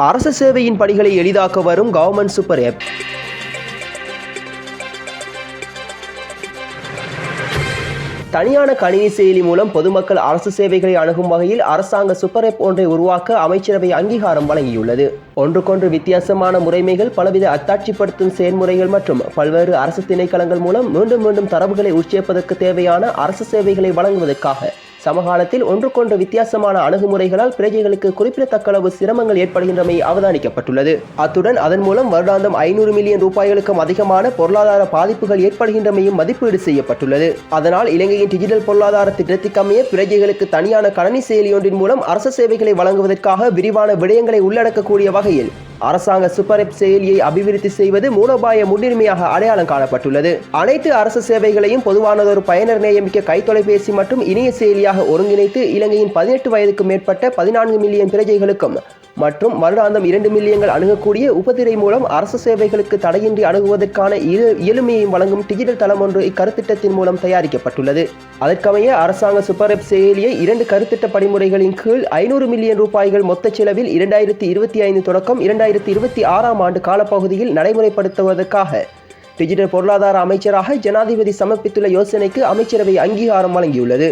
அரசு சேவையின் பணிகளை எளிதாக்க வரும் கவர்மெண்ட் சூப்பர் ஆப் தனியான கணினி செயலி மூலம் பொதுமக்கள் அரசு சேவைகளை அணுகும் வகையில் அரசாங்க சூப்பர் ஆப் ஒன்றை உருவாக்க அமைச்சரவை அங்கீகாரம் வழங்கியுள்ளது. ஒன்றுக்கொன்று வித்தியாசமான முறைமைகள் பலவித அத்தாட்சிப்படுத்தும் செயல்முறைகள் மற்றும் பல்வேறு அரசு திணைக்களங்கள் மூலம் மீண்டும் மீண்டும் தரவுகளை உட்சேர்ப்பதற்கு தேவையான அரசு சேவைகளை வழங்குவதற்காக சமகாலத்தில் ஒன்றுக்கொன்று வித்தியாசமான அணுகுமுறைகளால் பிரஜைகளுக்கு குறிப்பிடத்தக்க அளவு சிரமங்கள் ஏற்படுகின்றமை அவதானிக்கப்பட்டுள்ளது. அத்துடன் அதன் மூலம் வருடாந்தம் ஐநூறு மில்லியன் ரூபாய்களுக்கும் அதிகமான பொருளாதார பாதிப்புகள் ஏற்படுகின்றமையும் மதிப்பீடு செய்யப்பட்டுள்ளது. அதனால் இலங்கையின் டிஜிட்டல் பொருளாதார திட்டத்திற்கமைய பிரஜைகளுக்கு தனியான கணனி செயலியொன்றின் மூலம் அரசு சேவைகளை வழங்குவதற்காக விரிவான விடயங்களை உள்ளடக்கக்கூடிய வகையில் அரசாங்க சுப்பரிப் செயலியை அபிவிருத்தி செய்வது மூலோபாய முன்னுரிமையாக அடையாளம் காணப்பட்டுள்ளது. அனைத்து அரசு சேவைகளையும் பொதுவானதொரு பயனர் நேயமிக்க கைத்தொலைபேசி மற்றும் இணைய செயலியாக ஒருங்கிணைத்து இலங்கையின் பதினெட்டு வயதுக்கு மேற்பட்ட பதினான்கு மில்லியன் பிரஜைகளுக்கும் மற்றும் வருடாந்தம் இரண்டு மில்லியன்கள் அணுகக்கூடிய உபதிரை மூலம் அரசு சேவைகளுக்கு தடையின்றி அணுகுவதற்கான இரு இயலுமையை வழங்கும் டிஜிட்டல் தளம் ஒன்று இக்கருத்திட்டத்தின் மூலம் தயாரிக்கப்பட்டுள்ளது. அதற்கமைய அரசாங்க சூப்பர் ஆப் செயலியை இரண்டு கருத்திட்ட படிமுறைகளின் கீழ் ஐநூறு மில்லியன் ரூபாய்கள் மொத்த செலவில் இரண்டாயிரத்தி இருபத்தி ஐந்து தொடக்கம் இரண்டாயிரத்தி இருபத்தி ஆறாம் ஆண்டு காலப்பகுதியில் நடைமுறைப்படுத்துவதற்காக டிஜிட்டல் பொருளாதார அமைச்சராக ஜனாதிபதி சமர்ப்பித்துள்ள யோசனைக்கு அமைச்சரவை அங்கீகாரம் வழங்கியுள்ளது.